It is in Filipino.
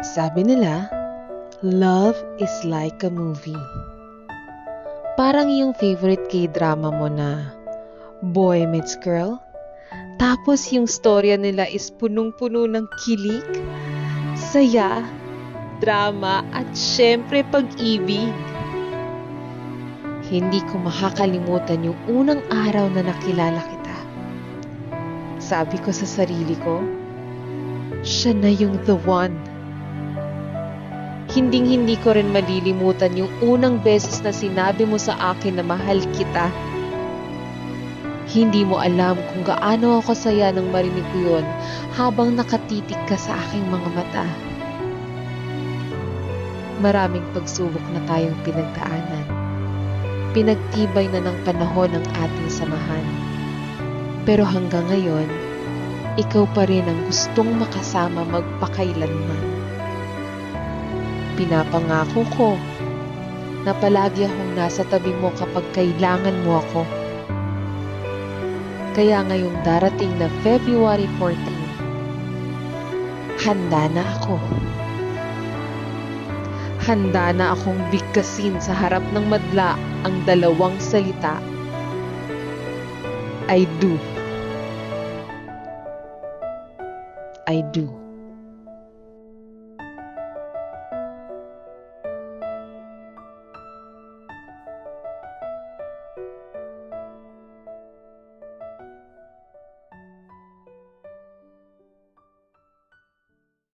Sabi nila, love is like a movie. Parang yung favorite K-drama mo na boy meets girl. Tapos yung storya nila is punong-puno ng kilig, saya, drama, at syempre pag-ibig. Hindi ko makakalimutan yung unang araw na nakilala kita. Sabi ko sa sarili ko, siya na yung the one. Hinding-hindi ko rin malilimutan yung unang beses na sinabi mo sa akin na mahal kita. Hindi mo alam kung gaano ako saya nang marinig ko yun habang nakatitig ka sa aking mga mata. Maraming pagsubok na tayong pinagdaanan. Pinagtibay na ng panahon ang ating samahan. Pero hanggang ngayon, ikaw pa rin ang gustong makasama magpakailanman. Pinapangako ko na palagi akong nasa tabi mo kapag kailangan mo ako. Kaya ngayong darating na February 14, handa na ako. Handa na akong bigkasin sa harap ng madla ang dalawang salita. I do. I do.